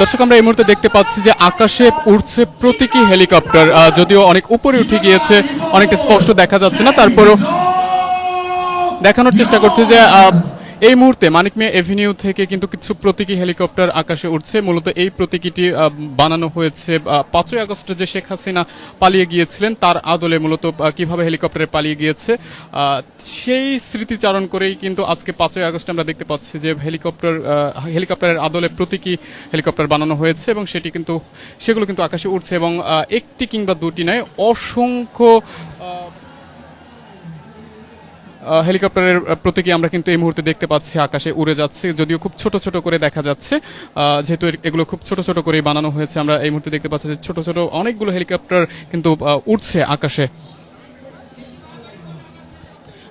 দর্শক, আমরা এই মুহূর্তে দেখতে পাচ্ছি যে আকাশে উড়ছে প্রতীকী হেলিকপ্টার। যদিও অনেক উপরে উঠে গিয়েছে, অনেকটা স্পষ্ট দেখা যাচ্ছে না। তারপরও দেখানোর চেষ্টা করছে যে এই মুহূর্তে মানিক মিয়া এভিনিউ থেকে কিন্তু কিছু প্রতীকী হেলিকপ্টার আকাশে উঠছে মূলত এই প্রতীকীটি বানানো হয়েছে পাঁচই আগস্টে যে শেখ হাসিনা পালিয়ে গিয়েছিলেন, তার আদলে মূলত কীভাবে হেলিকপ্টারে পালিয়ে গিয়েছে সেই স্মৃতিচারণ করেই কিন্তু আজকে পাঁচই আগস্ট আমরা দেখতে পাচ্ছি যে হেলিকপ্টার হেলিকপ্টারের আদলে প্রতীকী হেলিকপ্টার বানানো হয়েছে এবং সেটি কিন্তু, সেগুলো কিন্তু আকাশে উঠছে এবং একটি কিংবা দুটি নয়, অসংখ্য হেলিকপ্টারের প্রতীকী আমরা কিন্তু এই মুহূর্তে দেখতে পাচ্ছি, আকাশে উড়ে যাচ্ছে। যদিও খুব ছোট ছোট করে দেখা যাচ্ছে যেহেতু এগুলো খুব ছোট ছোট করে বানানো হয়েছে, আমরা এই মুহূর্তে দেখতে পাচ্ছি যে ছোট ছোট অনেকগুলো হেলিকপ্টার কিন্তু উঠছে আকাশে।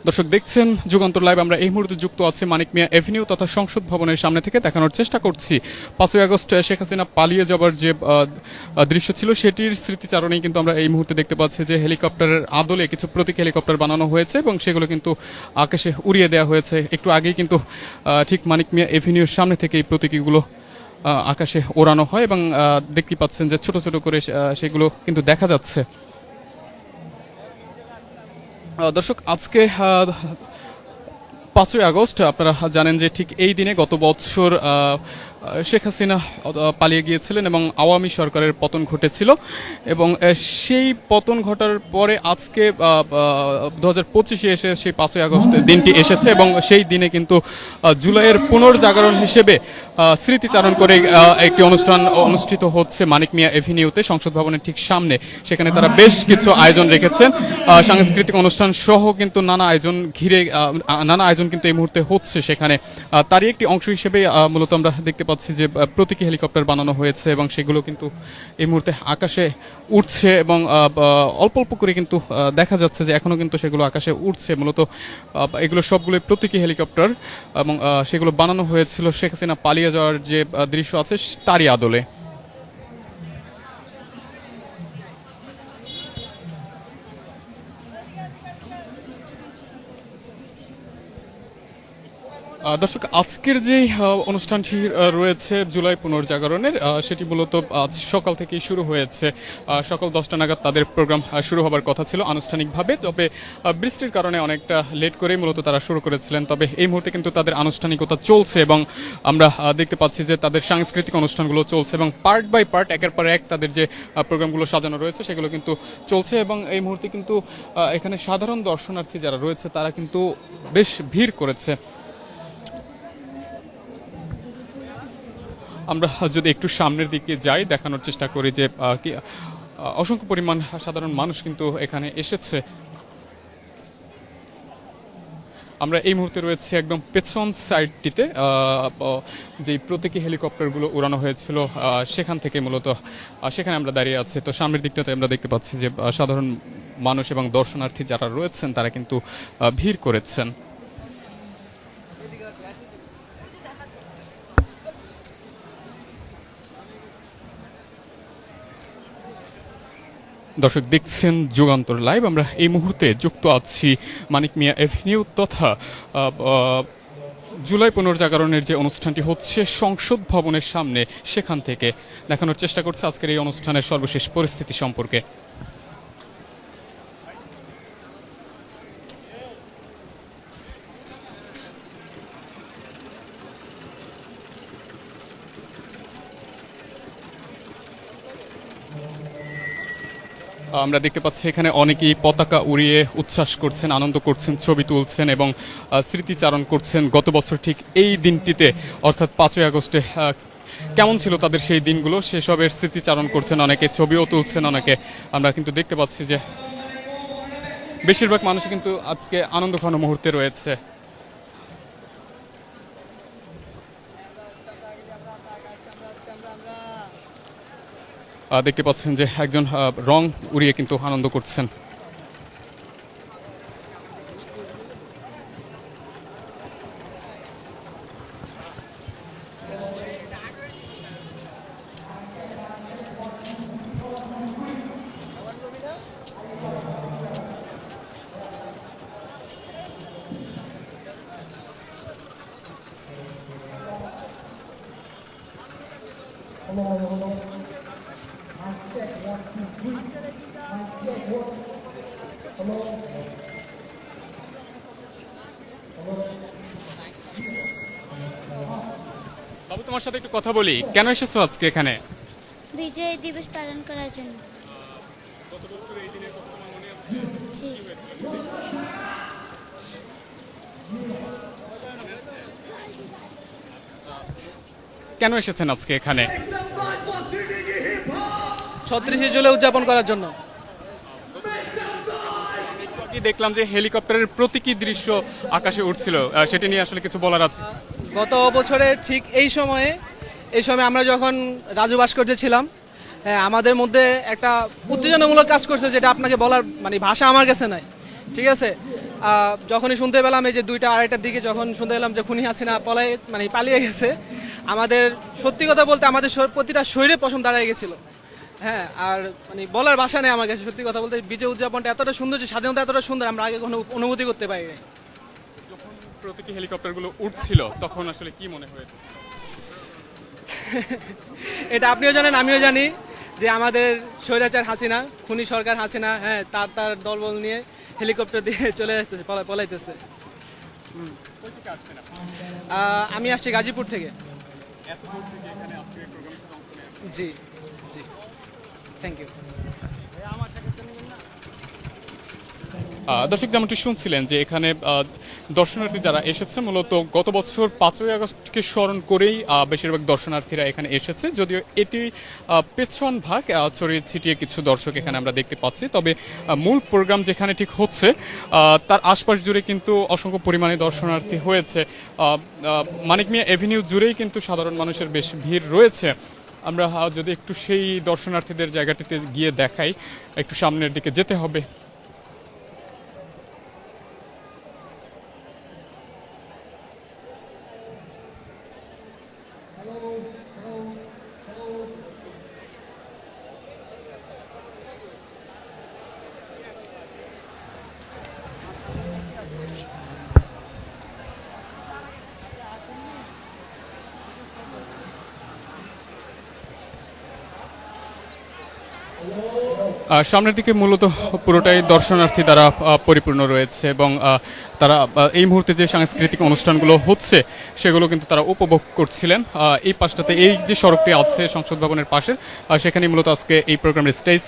দর্শক দেখছেন, যুগান্তর লাইভ, আমরা এই মুহূর্তে যুক্ত আছি মানিক মিয়া এভিনিউ তথা সংসদ ভবনের সামনে থেকে দেখানোর চেষ্টা করছি। পাঁচই আগস্ট শেখ হাসিনা পালিয়ে যাবার যে দৃশ্য ছিল, সেটির স্মৃতিচারণেই কিন্তু আমরা এই মুহূর্তে দেখতে পাচ্ছি যে হেলিকপ্টারের আদলে কিছু প্রতীক হেলিকপ্টার বানানো হয়েছে এবং সেগুলো কিন্তু আকাশে উড়িয়ে দেওয়া হয়েছে। একটু আগেই কিন্তু ঠিক মানিক মিয়া এভিনিউর সামনে থেকে এই প্রতীকীগুলো আকাশে ওড়ানো হয় এবং দেখতে পাচ্ছেন যে ছোট ছোট করে সেগুলো কিন্তু দেখা যাচ্ছে। দর্শক আজকে পাঁচই আগস্ট আপনারা জানেন যে ঠিক এই দিনে গত বছর শেখ হাসিনা পালিয়ে গিয়েছিলেন এবং আওয়ামী সরকারের পতন ঘটেছিল এবং সেই পতন ঘটার পরে আজকে দু হাজার পঁচিশে এসে সেই পাঁচই আগস্ট দিনটি এসেছে এবং সেই দিনে কিন্তু জুলাইয়ের পুনর্জাগরণ হিসেবে স্মৃতিচারণ করে একটি অনুষ্ঠান অনুষ্ঠিত হচ্ছে মানিক মিয়া এভিনিউতে সংসদ ভবনের ঠিক সামনে। সেখানে তারা বেশ কিছু আয়োজন রেখেছেন। সাংস্কৃতিক অনুষ্ঠান সহ কিন্তু নানা আয়োজন ঘিরে নানা আয়োজন কিন্তু এই মুহূর্তে হচ্ছে সেখানে। তারই একটি অংশ হিসেবে মূলত আমরা দেখতে পাচ্ছি যে প্রতীকী হেলিকপ্টার বানানো হয়েছে এবং সেগুলো কিন্তু এই মুহূর্তে আকাশে উঠছে এবং অল্প অল্প করে কিন্তু দেখা যাচ্ছে যে এখনও কিন্তু সেগুলো আকাশে উঠছে মূলত এগুলো সবগুলো প্রতীকী হেলিকপ্টার এবং সেগুলো বানানো হয়েছিল শেখ হাসিনা পালিয়ে যাওয়ার যে দৃশ্য আছে, তারই আদলে। দর্শক, আজকের যে অনুষ্ঠানটি রয়েছে জুলাই পুনর্জাগরণের সেটি মূলত আজ সকাল থেকেই শুরু হয়েছে। সকাল দশটা নাগাদ তাদের প্রোগ্রাম শুরু হবার কথা ছিল আনুষ্ঠানিকভাবে। তবে বৃষ্টির কারণে অনেকটা লেট করেই মূলত তারা শুরু করেছিলেন। তবে এই মুহূর্তে কিন্তু তাদের আনুষ্ঠানিকতা চলছে এবং আমরা দেখতে পাচ্ছি যে তাদের সাংস্কৃতিক অনুষ্ঠানগুলো চলছে এবং পার্ট বাই পার্ট, একের পর এক তাদের যে প্রোগ্রামগুলো সাজানো রয়েছে, সেগুলো কিন্তু চলছে এবং এই মুহূর্তে কিন্তু এখানে সাধারণ দর্শনার্থী যারা রয়েছে, তারা কিন্তু বেশ ভিড় করেছে। আমরা যদি একটু সামনের দিকে যাই, দেখানোর চেষ্টা করি যে অসংখ্য পরিমাণ সাধারণ মানুষ কিন্তু এখানে এসেছে। আমরা এই মুহূর্তে রয়েছে একদম পেছন সাইডটিতে যেই প্রতীকী হেলিকপ্টারগুলো উড়ানো হয়েছিল সেখান থেকে মূলত সেখানে আমরা দাঁড়িয়ে আছি। তো সামনের দিকটাতে আমরা দেখতে পাচ্ছি যে সাধারণ মানুষ এবং দর্শনার্থী যারা রয়েছেন, তারা কিন্তু ভিড় করেছেন। দর্শক দেখছেন যুগান্তর লাইভ। আমরা এই মুহূর্তে যুক্ত আছি মানিক মিয়া এভিনিউ তথা জুলাই পুনর্জাগরণের যে অনুষ্ঠানটি হচ্ছে, সংসদ ভবনের সামনে সেখান থেকে দেখানোর চেষ্টা করছে আজকের এই অনুষ্ঠানের সর্বশেষ পরিস্থিতি সম্পর্কে। আমরা দেখতে পাচ্ছি এখানে অনেকেই পতাকা উড়িয়ে উচ্ছ্বাস করছেন, আনন্দ করছেন, ছবি তুলছেন এবং স্মৃতিচারণ করছেন। গত বছর ঠিক এই দিনটিতে, অর্থাৎ পাঁচই আগস্টে কেমন ছিল তাদের সেই দিনগুলো? সেসবের স্মৃতিচারণ করছেন অনেকে, ছবিও তুলছেন অনেকে। আমরা কিন্তু দেখতে পাচ্ছি যে, বেশিরভাগ মানুষ কিন্তু আজকে আনন্দ ঘন মুহূর্তে রয়েছে। দেখতে পাচ্ছেন যে একজন রং উড়িয়ে কিন্তু আনন্দ করছেন Hello. বাবু তোমার সাথে একটু কথা বলি। কেন এসেছ আজকে এখানে? বিজয় দিবস পালন করার জন্য। কেন এসেছেন আজকে এখানে? ছত্রিশে জুলাই উদযাপন করার জন্য। কি দেখলাম যে হেলিকপ্টারের প্রতীকী দৃশ্য আকাশে উঠছিল? সেটা নিয়ে আসলে কিছু বলার আছে। গত বছরে ঠিক এই সময়ে, এই সময় আমরা যখন রাজু ভাস্কর্যে ছিলাম হ্যাঁ আমাদের মধ্যে একটা উত্তেজনামূলক কাজ করছে যেটা আপনাকে বলার মানে ভাষা আমার কাছে নাই। ঠিক আছে? যখনই শুনতে পেলাম এই যে দুইটা আড়াইটার দিকে যখন শুনতে পেলাম যে খুনি হাসিনা পলাই মানে পালিয়ে গেছে, আমাদের সত্যি কথা বলতে আমাদের প্রতিটা শরীরে পশম দাঁড়ায় গেছিল। হ্যাঁ আর মানে বলার ভাষা নেই আমার কাছে সত্যি কথা বলতে বিজয় উদযাপনটা এতটা সুন্দর যে স্বাধীনতা এতটা সুন্দর আমরা আগে কোনো অনুভূতি করতে পারি নাই যখন প্রতীকী হেলিকপ্টারগুলো উঠছিল তখন আসলে কি মনে হয়েছে এটা আপনিও জানেন আমিও জানি যে আমাদের স্বৈরাচার হাসিনা খুনি সরকার হাসিনা হ্যাঁ তার তার দলবল নিয়ে হেলিকপ্টার দিয়ে চলে যাচ্ছে পলা- পলাইতেছে। আমি আসছি গাজীপুর থেকে। জি জি। থ্যাংক ইউ দর্শক যেমনটি শুনছিলেন যে এখানে দর্শনার্থী যারা এসেছে, মূলত গত বছর পাঁচই আগস্টকে স্মরণ করেই বেশিরভাগ দর্শনার্থীরা এখানে এসেছে। যদিও এটি পেছন ভাগ ছড়িয়ে ছিটিয়ে কিছু দর্শক এখানে আমরা দেখতে পাচ্ছি। তবে মূল প্রোগ্রাম যেখানে ঠিক হচ্ছে তার আশপাশ জুড়ে কিন্তু অসংখ্য পরিমাণে দর্শনার্থী হয়েছে। মানিক মিয়া এভিনিউ জুড়েই কিন্তু সাধারণ মানুষের বেশ ভিড় রয়েছে। আমরা যদি একটু সেই দর্শনার্থীদের জায়গাটিতে গিয়ে দেখাই একটু সামনের দিকে যেতে হবে। সামনের দিকে মূলত পুরোটাই দর্শনার্থী দ্বারা পরিপূর্ণ রয়েছে এবং তারা এই মুহূর্তে যে সাংস্কৃতিক অনুষ্ঠানগুলো হচ্ছে সেগুলো কিন্তু তারা উপভোগ করছিলেন। এই পাশটাতে এই যে সড়কটি আছে সংসদ ভবনের পাশে আহ, সেখানে মূলত আজকে এই প্রোগ্রামের স্টেজ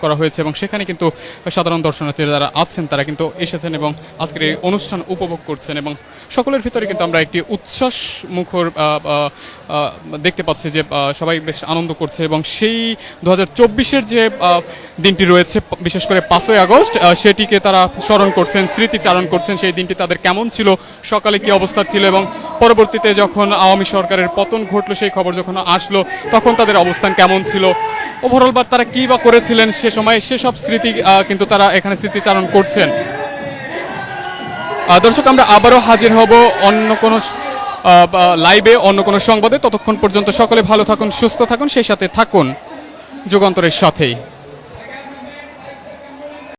করা হয়েছে এবং সেখানে কিন্তু সাধারণ দর্শনার্থীরা যারা আছেন তারা কিন্তু এসেছেন এবং আজকের এই অনুষ্ঠান উপভোগ করছেন এবং সকলের ভিতরে কিন্তু আমরা একটি উচ্ছ্বাস মুখর দেখতে পাচ্ছি যে সবাই বেশ আনন্দ করছে এবং সেই দু হাজার চব্বিশের যে দিনটি রয়েছে, বিশেষ করে পাঁচই আগস্ট সেটিকে তারা স্মরণ করছেন, স্মৃতিচারণ করছেন, সেই দিনটি তাদের কেমন ছিল, সকালে কি অবস্থা ছিল এবং পরবর্তীতে যখন আওয়ামী সরকারের পতন ঘটলো, সেই খবর যখন আসলো, তখন তাদের অবস্থান কেমন ছিল? ওভারঅল বা তারা কি বা করেছিলেন সে সময়, সেসব স্মৃতি কিন্তু তারা এখানে স্মৃতিচারণ করছেন। দর্শক, আমরা আবারও হাজির হব অন্য কোনো লাইভে অন্য কোনো সংবাদে। ততক্ষণ পর্যন্ত সকলে ভালো থাকুন, সুস্থ থাকুন, সেই সাথে থাকুন। যুগান্তরের সাথেই।